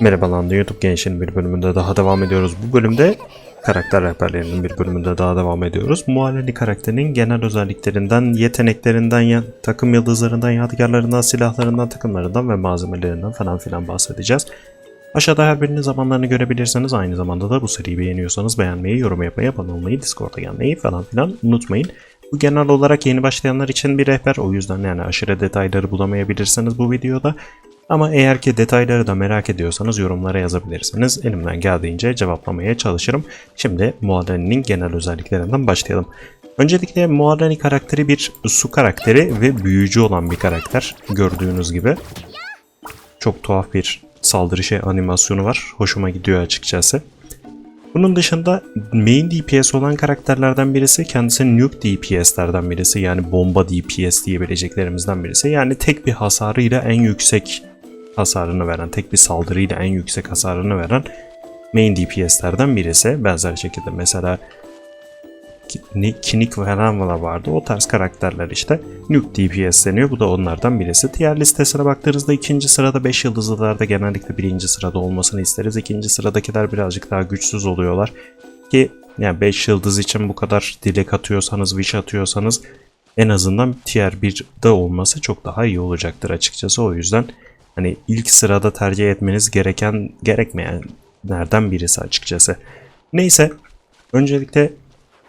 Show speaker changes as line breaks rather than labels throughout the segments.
Merhaba lan YouTube Genç'in bir bölümünde daha devam ediyoruz. Bu bölümde karakter rehberlerinin bir bölümünde daha devam ediyoruz. Mualleni karakterinin genel özelliklerinden, yeteneklerinden, ya, takım yıldızlarından, yadigarlarından, silahlarından, takımlarından ve malzemelerinden falan filan bahsedeceğiz. Aşağıda her birinin zamanlarını görebilirsiniz. Aynı zamanda da bu seriyi beğeniyorsanız beğenmeyi, yorum yapmayı, abone olmayı, Discord'a gelmeyi falan filan unutmayın. Bu genel olarak yeni başlayanlar için bir rehber. O yüzden yani aşırı detayları bulamayabilirsiniz bu videoda. Ama eğer ki detayları da merak ediyorsanız yorumlara yazabilirsiniz. Elimden geldiğince cevaplamaya çalışırım. Şimdi Muadeni'nin genel özelliklerinden başlayalım. Öncelikle Muadeni karakteri bir su karakteri ve büyücü olan bir karakter. Gördüğünüz gibi. Çok tuhaf bir saldırı şey animasyonu var. Hoşuma gidiyor açıkçası. Bunun dışında main DPS olan karakterlerden birisi kendisi nuke DPS'lerden birisi yani bomba DPS diyebileceklerimizden birisi. Yani tek bir hasarıyla en yüksek hasarını veren, tek bir saldırıyla en yüksek hasarını veren main DPS'lerden birisi. Benzer şekilde mesela Ki- Kinik da vardı. O tarz karakterler işte. Nuke DPS deniyor. Bu da onlardan birisi. Tier listesine baktığınızda ikinci sırada 5 yıldızlılarda genellikle birinci sırada olmasını isteriz. İkinci sıradakiler birazcık daha güçsüz oluyorlar. Ki yani 5 yıldız için bu kadar dilek atıyorsanız, wish atıyorsanız en azından tier 1'de olması çok daha iyi olacaktır açıkçası. O yüzden hani ilk sırada tercih etmeniz gereken gerekmeyenlerden birisi açıkçası. Neyse öncelikle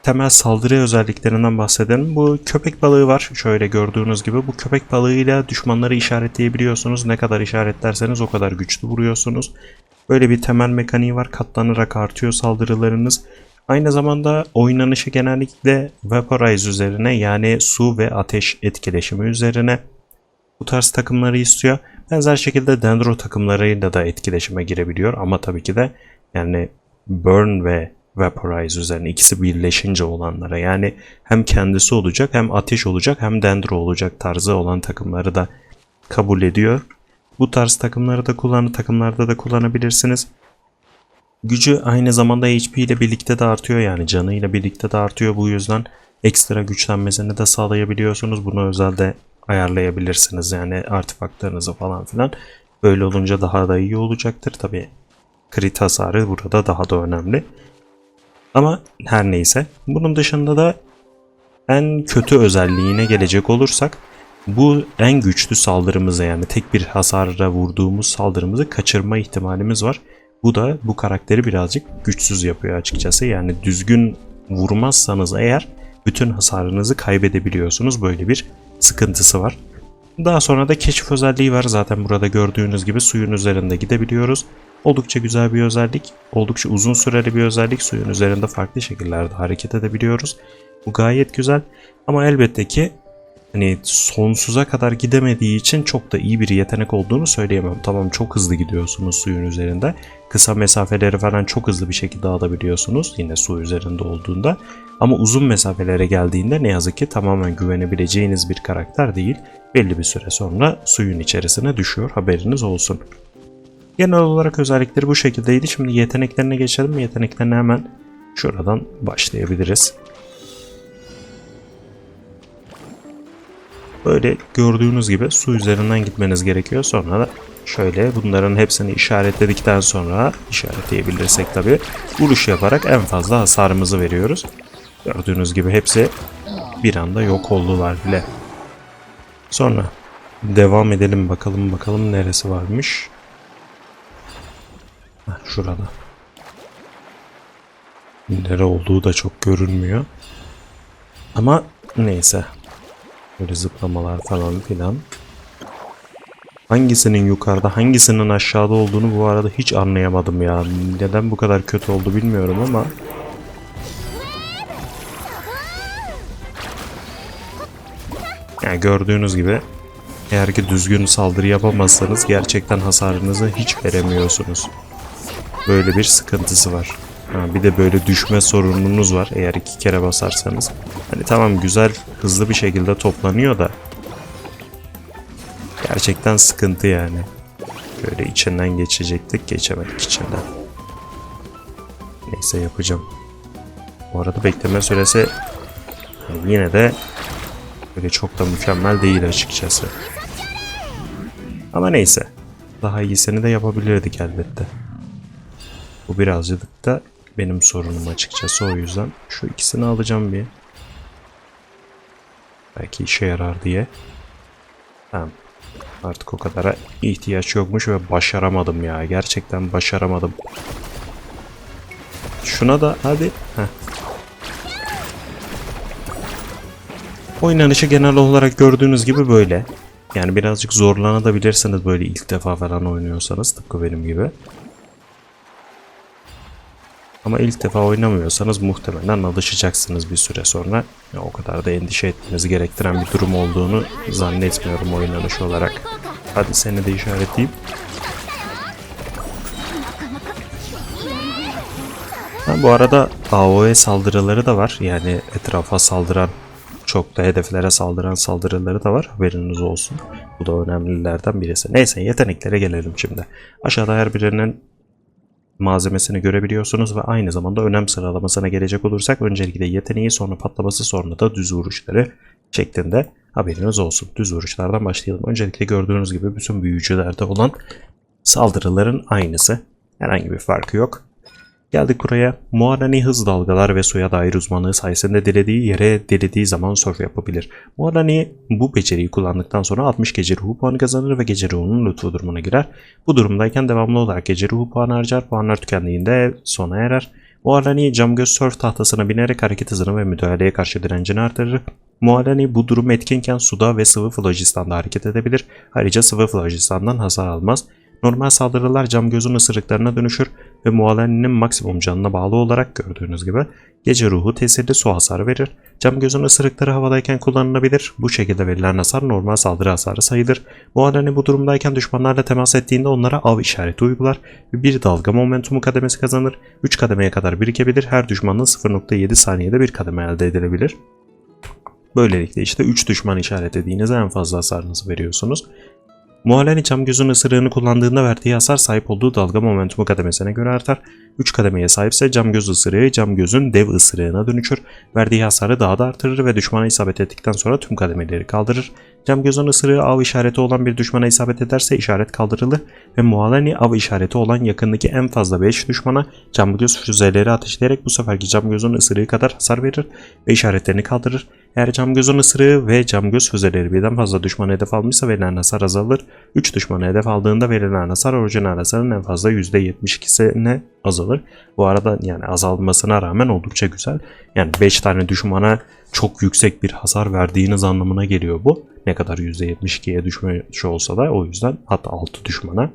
temel saldırı özelliklerinden bahsedelim. Bu köpek balığı var. Şöyle gördüğünüz gibi bu köpek balığıyla düşmanları işaretleyebiliyorsunuz. Ne kadar işaretlerseniz o kadar güçlü vuruyorsunuz. Böyle bir temel mekaniği var. Katlanarak artıyor saldırılarınız. Aynı zamanda oynanışı genellikle Vaporize üzerine yani su ve ateş etkileşimi üzerine bu tarz takımları istiyor. Benzer şekilde Dendro takımlarıyla da etkileşime girebiliyor ama tabii ki de yani Burn ve Vaporize üzerine ikisi birleşince olanlara yani hem kendisi olacak hem ateş olacak hem Dendro olacak tarzı olan takımları da kabul ediyor. Bu tarz takımları da kullanı takımlarda da kullanabilirsiniz. Gücü aynı zamanda HP ile birlikte de artıyor yani canı ile birlikte de artıyor. Bu yüzden ekstra güçlenmesini de sağlayabiliyorsunuz. Bunu özelde ayarlayabilirsiniz yani artefaktlarınızı falan filan. Böyle olunca daha da iyi olacaktır. Tabi crit hasarı burada daha da önemli. Ama her neyse. Bunun dışında da en kötü özelliğine gelecek olursak bu en güçlü saldırımızı yani tek bir hasarla vurduğumuz saldırımızı kaçırma ihtimalimiz var. Bu da bu karakteri birazcık güçsüz yapıyor açıkçası. Yani düzgün vurmazsanız eğer bütün hasarınızı kaybedebiliyorsunuz. Böyle bir sıkıntısı var. Daha sonra da keşif özelliği var. Zaten burada gördüğünüz gibi suyun üzerinde gidebiliyoruz. Oldukça güzel bir özellik. Oldukça uzun süreli bir özellik. Suyun üzerinde farklı şekillerde hareket edebiliyoruz. Bu gayet güzel. Ama elbette ki hani sonsuza kadar gidemediği için çok da iyi bir yetenek olduğunu söyleyemem. Tamam çok hızlı gidiyorsunuz suyun üzerinde. Kısa mesafeleri falan çok hızlı bir şekilde alabiliyorsunuz yine su üzerinde olduğunda. Ama uzun mesafelere geldiğinde ne yazık ki tamamen güvenebileceğiniz bir karakter değil. Belli bir süre sonra suyun içerisine düşüyor haberiniz olsun. Genel olarak özellikleri bu şekildeydi. Şimdi yeteneklerine geçelim. Yeteneklerine hemen şuradan başlayabiliriz. Böyle gördüğünüz gibi su üzerinden gitmeniz gerekiyor. Sonra da şöyle bunların hepsini işaretledikten sonra işaretleyebilirsek tabi vuruş yaparak en fazla hasarımızı veriyoruz. Gördüğünüz gibi hepsi bir anda yok oldular bile. Sonra devam edelim bakalım bakalım neresi varmış. Heh, şurada. Nere olduğu da çok görünmüyor. Ama neyse. Böyle zıplamalar falan filan. Hangisinin yukarıda hangisinin aşağıda olduğunu bu arada hiç anlayamadım ya. Neden bu kadar kötü oldu bilmiyorum ama. Yani gördüğünüz gibi eğer ki düzgün saldırı yapamazsanız gerçekten hasarınızı hiç veremiyorsunuz. Böyle bir sıkıntısı var. Ha, bir de böyle düşme sorununuz var eğer iki kere basarsanız. Hani tamam güzel hızlı bir şekilde toplanıyor da gerçekten sıkıntı yani. Böyle içinden geçecektik geçemedik içinden. Neyse yapacağım. Bu arada bekleme süresi yani yine de böyle çok da mükemmel değil açıkçası. Ama neyse. daha iyisini de yapabilirdik elbette. Bu birazcık da benim sorunum açıkçası o yüzden. Şu ikisini alacağım bir. Belki işe yarar diye. Tamam. Artık o kadara ihtiyaç yokmuş ve başaramadım ya. Gerçekten başaramadım. Şuna da hadi. Heh. Oynanışı genel olarak gördüğünüz gibi böyle. Yani birazcık zorlanabilirsiniz böyle ilk defa falan oynuyorsanız tıpkı benim gibi. Ama ilk defa oynamıyorsanız muhtemelen alışacaksınız bir süre sonra. Ya, o kadar da endişe etmenizi gerektiren bir durum olduğunu zannetmiyorum oynanış olarak. Hadi seni de işaretleyeyim. Ha, bu arada AOE saldırıları da var. Yani etrafa saldıran, çok da hedeflere saldıran saldırıları da var. Haberiniz olsun. Bu da önemlilerden birisi. Neyse yeteneklere gelelim şimdi. Aşağıda her birinin malzemesini görebiliyorsunuz ve aynı zamanda önem sıralamasına gelecek olursak öncelikle yeteneği sonra patlaması sonra da düz vuruşları şeklinde haberiniz olsun. Düz vuruşlardan başlayalım. Öncelikle gördüğünüz gibi bütün büyücülerde olan saldırıların aynısı. Herhangi bir farkı yok. Geldik buraya. Muharani hız dalgalar ve suya dair uzmanlığı sayesinde dilediği yere dilediği zaman surf yapabilir. Muharani bu beceriyi kullandıktan sonra 60 gece ruhu puanı kazanır ve gece ruhunun lütfu durumuna girer. Bu durumdayken devamlı olarak gece ruhu puanı harcar. Puanlar tükendiğinde sona erer. Muharani camgöz surf tahtasına binerek hareket hızını ve müdahaleye karşı direncini artırır. Muharani bu durum etkinken suda ve sıvı flojistanda hareket edebilir. Ayrıca sıvı flojistandan hasar almaz. Normal saldırılar cam gözün ısırıklarına dönüşür ve Mualani'nin maksimum canına bağlı olarak gördüğünüz gibi gece ruhu tesirli su hasarı verir. Cam gözün ısırıkları havadayken kullanılabilir. Bu şekilde verilen hasar normal saldırı hasarı sayılır. Mualani bu durumdayken düşmanlarla temas ettiğinde onlara av işareti uygular ve bir dalga momentumu kademesi kazanır. 3 kademeye kadar birikebilir. Her düşmanın 0.7 saniyede bir kademe elde edilebilir. Böylelikle işte 3 düşman işaretlediğinizde en fazla hasarınızı veriyorsunuz. Muhaleni cam gözün ısırığını kullandığında verdiği hasar sahip olduğu dalga momentumu kademesine göre artar. 3 kademeye sahipse cam göz ısırığı cam gözün dev ısırığına dönüşür. Verdiği hasarı daha da artırır ve düşmana isabet ettikten sonra tüm kademeleri kaldırır. Cam gözün ısırığı av işareti olan bir düşmana isabet ederse işaret kaldırılır ve Muhaleni av işareti olan yakındaki en fazla 5 düşmana cam göz füzeleri ateşleyerek bu seferki cam gözün ısırığı kadar hasar verir ve işaretlerini kaldırır. Eğer cam gözün ısırığı ve cam göz füzeleri birden fazla düşmana hedef almışsa verilen hasar azalır. 3 düşmanı hedef aldığında verilen hasar orijinal hasarın en fazla %72'sine azalır. Bu arada yani azalmasına rağmen oldukça güzel. Yani 5 tane düşmana çok yüksek bir hasar verdiğiniz anlamına geliyor bu. Ne kadar %72'ye düşmüş olsa da o yüzden hatta 6 düşmana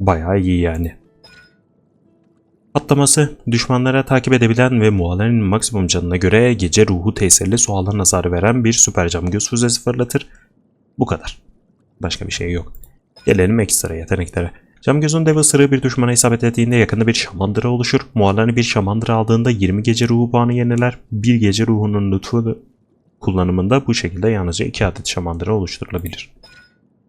bayağı iyi yani. Atlaması düşmanlara takip edebilen ve muhallerin maksimum canına göre gece ruhu tesirli su alan hasarı veren bir süper cam göz füzesi fırlatır. Bu kadar. Başka bir şey yok. Gelelim ekstra yeteneklere. Cam gözün dev ısırığı bir düşmana isabet ettiğinde yakında bir şamandıra oluşur. Muhallerini bir şamandıra aldığında 20 gece ruhu puanı yeniler. Bir gece ruhunun lütfu kullanımında bu şekilde yalnızca 2 adet şamandıra oluşturulabilir.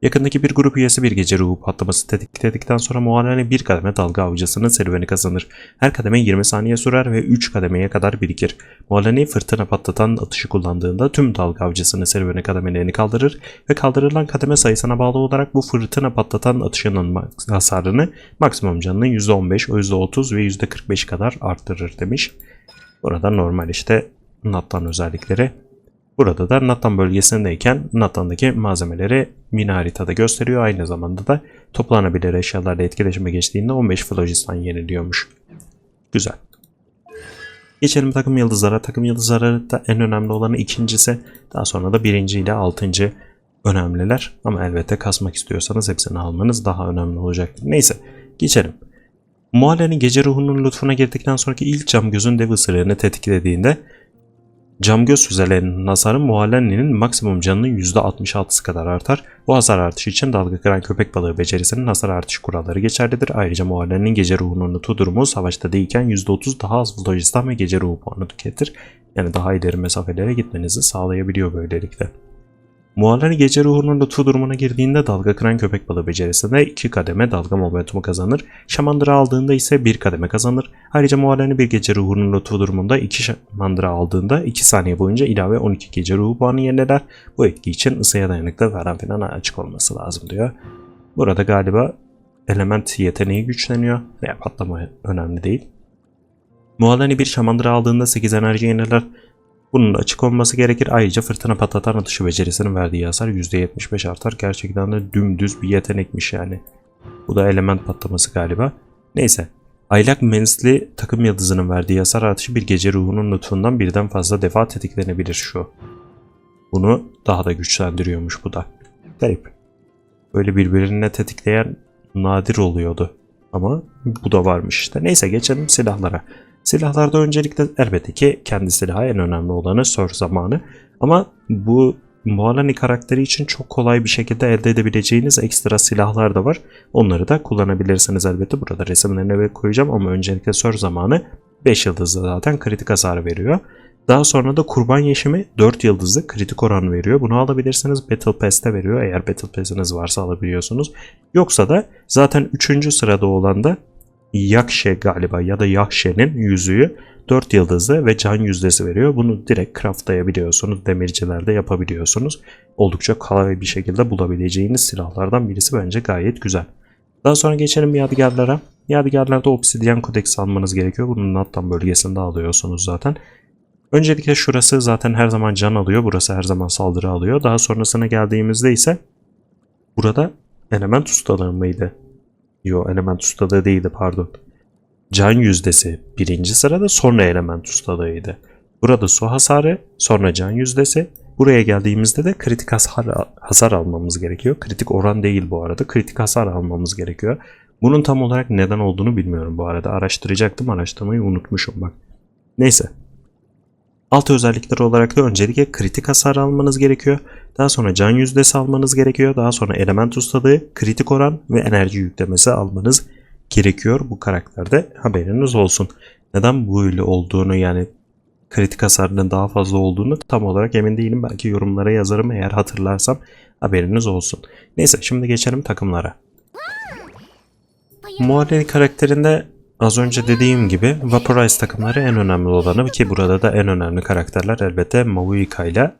Yakındaki bir grup üyesi bir gece ruhu patlaması tetikledikten sonra muhalene bir kademe dalga avcısının serüveni kazanır. Her kademe 20 saniye sürer ve 3 kademeye kadar birikir. Muhalene fırtına patlatan atışı kullandığında tüm dalga avcısının serüveni kademelerini kaldırır ve kaldırılan kademe sayısına bağlı olarak bu fırtına patlatan atışının hasarını maksimum canının %15, %30 ve %45 kadar arttırır demiş. Burada normal işte Nathan özellikleri Burada da Nathan bölgesindeyken Nathan'daki malzemeleri mini haritada gösteriyor. Aynı zamanda da toplanabilir eşyalarla etkileşime geçtiğinde 15 flojistan yeniliyormuş. Güzel. Geçelim takım yıldızlara. Takım yıldızları da en önemli olanı ikincisi. Daha sonra da birinci ile altıncı önemliler. Ama elbette kasmak istiyorsanız hepsini almanız daha önemli olacaktır. Neyse geçelim. Muhallenin gece ruhunun lütfuna girdikten sonraki ilk cam gözün dev ısırığını tetiklediğinde Cam göz füzelerinin hasarı Muhallenni'nin maksimum canının %66'sı kadar artar. Bu hasar artışı için dalga kıran köpek balığı becerisinin hasar artış kuralları geçerlidir. Ayrıca Muhallenni'nin gece ruhunun nutu durumu savaşta değilken %30 daha az Vlojistan ve gece ruhu puanı tüketir. Yani daha ileri mesafelere gitmenizi sağlayabiliyor böylelikle. Muhallenin gece ruhunun lütfu durumuna girdiğinde dalga kıran köpek balığı becerisinde 2 kademe dalga momentumu kazanır. Şamandıra aldığında ise 1 kademe kazanır. Ayrıca muhallenin bir gece ruhunun lütfu durumunda 2 şamandıra aldığında 2 saniye boyunca ilave 12 gece ruhu puanı yeniler. Bu etki için ısıya dayanıklı falan filan açık olması lazım diyor. Burada galiba element yeteneği güçleniyor. Veya patlama önemli değil. Muhalani bir şamandıra aldığında 8 enerji yeniler. Bunun açık olması gerekir. Ayrıca fırtına patlatan atışı becerisinin verdiği hasar %75 artar. Gerçekten de dümdüz bir yetenekmiş yani. Bu da element patlaması galiba. Neyse. Aylak mensli takım yıldızının verdiği hasar artışı bir gece ruhunun lütfundan birden fazla defa tetiklenebilir şu. Bunu daha da güçlendiriyormuş bu da. Garip. Böyle birbirine tetikleyen nadir oluyordu. Ama bu da varmış işte. Neyse geçelim silahlara. Silahlarda öncelikle elbette ki kendi silahı en önemli olanı Sör zamanı. Ama bu Mualani karakteri için çok kolay bir şekilde elde edebileceğiniz ekstra silahlar da var. Onları da kullanabilirsiniz elbette. Burada resimlerini ve koyacağım ama öncelikle Sör zamanı 5 yıldızlı zaten kritik hasar veriyor. Daha sonra da kurban yeşimi 4 yıldızlı kritik oran veriyor. Bunu alabilirsiniz. Battle Pass'te veriyor. Eğer Battle Pass'iniz varsa alabiliyorsunuz. Yoksa da zaten 3. sırada olan da Yakşe galiba ya da Yakşe'nin yüzüğü 4 yıldızlı ve can yüzdesi veriyor. Bunu direkt craftlayabiliyorsunuz. Demircilerde yapabiliyorsunuz. Oldukça kolay bir şekilde bulabileceğiniz silahlardan birisi bence gayet güzel. Daha sonra geçelim yadigarlara. Yadigarlarda obsidyen kodeks almanız gerekiyor. Bunun Nattan bölgesinde alıyorsunuz zaten. Öncelikle şurası zaten her zaman can alıyor. Burası her zaman saldırı alıyor. Daha sonrasına geldiğimizde ise burada element ustalığı mıydı? Yo element ustalığı değildi pardon. Can yüzdesi birinci sırada sonra element ustalığıydı. Burada su hasarı sonra can yüzdesi. Buraya geldiğimizde de kritik hasar, hasar almamız gerekiyor. Kritik oran değil bu arada. Kritik hasar almamız gerekiyor. Bunun tam olarak neden olduğunu bilmiyorum bu arada. Araştıracaktım araştırmayı unutmuşum bak. Neyse. Alt özellikler olarak da öncelikle kritik hasar almanız gerekiyor. Daha sonra can yüzdesi almanız gerekiyor. Daha sonra element ustalığı, kritik oran ve enerji yüklemesi almanız gerekiyor bu karakterde. Haberiniz olsun. Neden böyle olduğunu yani kritik hasarının daha fazla olduğunu tam olarak emin değilim. Belki yorumlara yazarım eğer hatırlarsam haberiniz olsun. Neyse şimdi geçelim takımlara. Muhalefet karakterinde az önce dediğim gibi Vaporize takımları en önemli olanı ki burada da en önemli karakterler elbette Mauika ile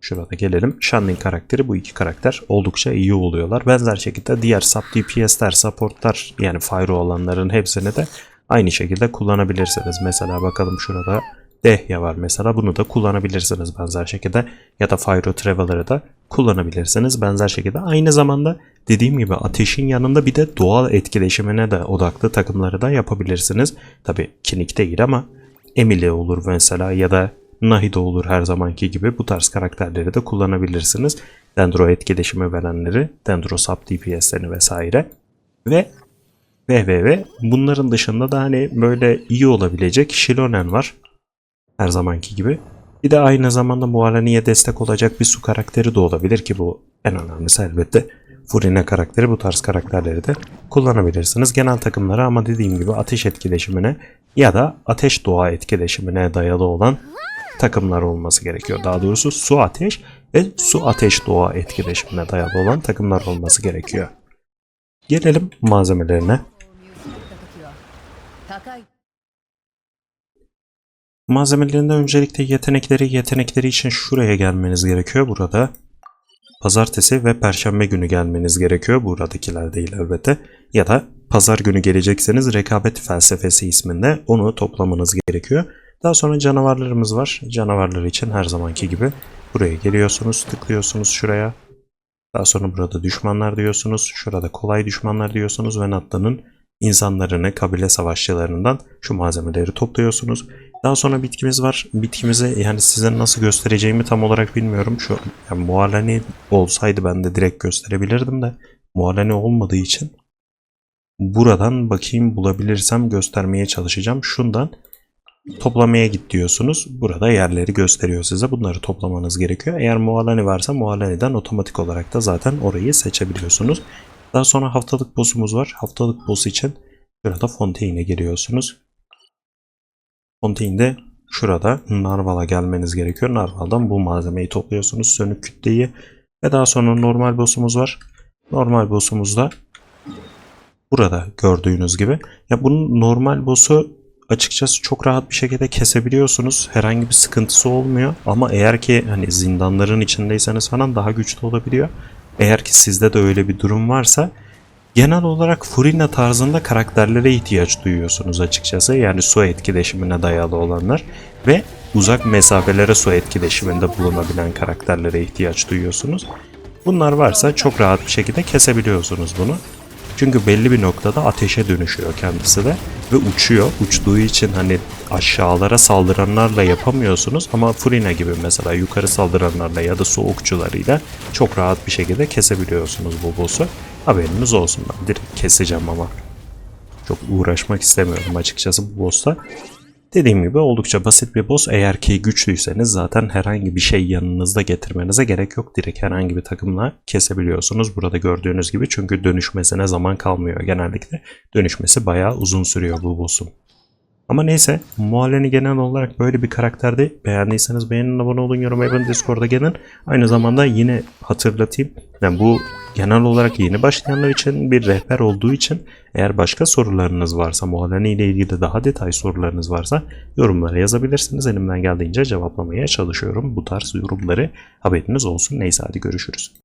Şurada gelelim. Shanling karakteri bu iki karakter oldukça iyi oluyorlar. Benzer şekilde diğer sub DPS'ler, supportlar yani Fyro olanların hepsini de aynı şekilde kullanabilirsiniz. Mesela bakalım şurada Dehya var mesela bunu da kullanabilirsiniz benzer şekilde ya da Fyro Traveler'ı da kullanabilirsiniz benzer şekilde. Aynı zamanda dediğim gibi ateşin yanında bir de doğal etkileşimine de odaklı takımları da yapabilirsiniz. Tabi kinik değil ama Emily olur mesela ya da Nahide olur her zamanki gibi bu tarz karakterleri de kullanabilirsiniz. Dendro etkileşimi verenleri, Dendro sub DPS'lerini vesaire. Ve ve ve ve bunların dışında da hani böyle iyi olabilecek Shilonen var. Her zamanki gibi. Bir de aynı zamanda Mualani'ye destek olacak bir su karakteri de olabilir ki bu en önemlisi elbette. Furine karakteri bu tarz karakterleri de kullanabilirsiniz. Genel takımları ama dediğim gibi ateş etkileşimine ya da ateş doğa etkileşimine dayalı olan takımlar olması gerekiyor. Daha doğrusu su ateş ve su ateş doğa etkileşimine dayalı olan takımlar olması gerekiyor. Gelelim malzemelerine. Malzemelerinde öncelikle yetenekleri yetenekleri için şuraya gelmeniz gerekiyor. Burada pazartesi ve perşembe günü gelmeniz gerekiyor. Buradakiler değil elbette. Ya da pazar günü gelecekseniz rekabet felsefesi isminde onu toplamanız gerekiyor. Daha sonra canavarlarımız var. Canavarlar için her zamanki gibi buraya geliyorsunuz, tıklıyorsunuz şuraya. Daha sonra burada düşmanlar diyorsunuz. Şurada kolay düşmanlar diyorsunuz ve Natta'nın insanlarını, kabile savaşçılarından şu malzemeleri topluyorsunuz. Daha sonra bitkimiz var. Bitkimizi yani size nasıl göstereceğimi tam olarak bilmiyorum. Şu yani muhalani olsaydı ben de direkt gösterebilirdim de muhalani olmadığı için buradan bakayım bulabilirsem göstermeye çalışacağım. Şundan toplamaya git diyorsunuz. Burada yerleri gösteriyor size. Bunları toplamanız gerekiyor. Eğer muhalani varsa muhalaniden otomatik olarak da zaten orayı seçebiliyorsunuz. Daha sonra haftalık boss'umuz var. Haftalık boss için şurada Fontaine'e Fontaine'de şurada Narval'a gelmeniz gerekiyor. Narval'dan bu malzemeyi topluyorsunuz. Sönük kütleyi ve daha sonra normal boss'umuz var. Normal boss'umuz da burada gördüğünüz gibi. Ya bunun normal boss'u açıkçası çok rahat bir şekilde kesebiliyorsunuz. Herhangi bir sıkıntısı olmuyor. Ama eğer ki hani zindanların içindeyseniz falan daha güçlü olabiliyor. Eğer ki sizde de öyle bir durum varsa genel olarak Furina tarzında karakterlere ihtiyaç duyuyorsunuz açıkçası. Yani su etkileşimine dayalı olanlar ve uzak mesafelere su etkileşiminde bulunabilen karakterlere ihtiyaç duyuyorsunuz. Bunlar varsa çok rahat bir şekilde kesebiliyorsunuz bunu. Çünkü belli bir noktada ateşe dönüşüyor kendisi de ve uçuyor. Uçtuğu için hani aşağılara saldıranlarla yapamıyorsunuz ama Furina gibi mesela yukarı saldıranlarla ya da su okçularıyla çok rahat bir şekilde kesebiliyorsunuz bu boss'u. Haberiniz olsun ben direkt keseceğim ama. Çok uğraşmak istemiyorum açıkçası bu boss'ta. Dediğim gibi oldukça basit bir boss. Eğer ki güçlüyseniz zaten herhangi bir şey yanınızda getirmenize gerek yok. Direkt herhangi bir takımla kesebiliyorsunuz. Burada gördüğünüz gibi çünkü dönüşmesine zaman kalmıyor genellikle. Dönüşmesi bayağı uzun sürüyor bu boss'un. Ama neyse Mualleni genel olarak böyle bir karakterdi. Beğendiyseniz beğenin, abone olun, yorum yapın, Discord'a gelin. Aynı zamanda yine hatırlatayım. Yani bu genel olarak yeni başlayanlar için bir rehber olduğu için eğer başka sorularınız varsa Mualleni ile ilgili daha detay sorularınız varsa yorumlara yazabilirsiniz. Elimden geldiğince cevaplamaya çalışıyorum bu tarz yorumları. Haberiniz olsun. Neyse hadi görüşürüz.